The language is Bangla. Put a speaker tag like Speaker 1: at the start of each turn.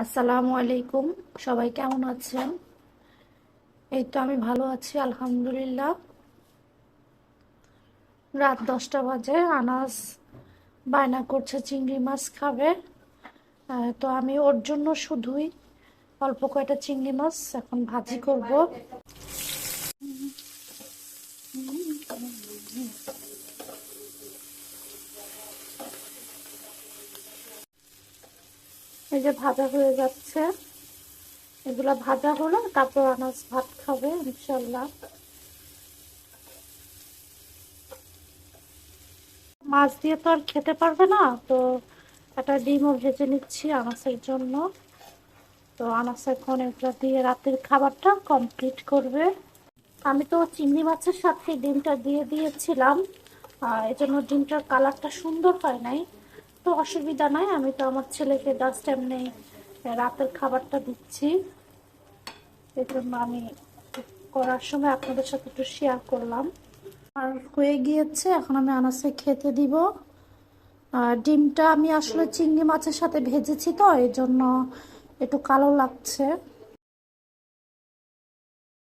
Speaker 1: আসসালামু আলাইকুম। সবাই কেমন আছেন? এই তো আমি ভালো আছি, আলহামদুলিল্লাহ। রাত দশটা বাজে, আনাস বায়না করছে চিংড়ি মাছ খাবে। তো আমি ওর জন্য শুধুই অল্প কয়টা চিংড়ি মাছ এখন ভাজি করব। এই যে ভাজা হয়ে যাচ্ছে। এগুলা ভাজা হলো, তারপর আনাজ ভাত খাবে ইনশাল্লাহ মাছ দিয়ে তো আর খেতে পারবে না, তো একটা ডিমও ভেজে নিচ্ছি আনাসের জন্য। তো আনাস এখন এগুলা দিয়ে রাতের খাবারটা কমপ্লিট করবে। আমি তো চিংড়ি মাছের সাথে ডিমটা দিয়ে দিয়েছিলাম, আর এই জন্য ডিমটার কালারটা সুন্দর হয় নাই। অসুবিধা নাই, আমি তো আমার ছেলেকে জাস্ট এমনি রাতের খাবারটা দিচ্ছি। এই জন্য আমি করার সময় আপনাদের সাথে একটু শেয়ার করলাম। আর হয়ে গিয়েছে, এখন আমি আনাসে খেতে দিব। আর ডিমটা আমি আসলে চিংড়ি মাছের সাথে ভেজেছি তো, এই জন্য একটু কালো লাগছে।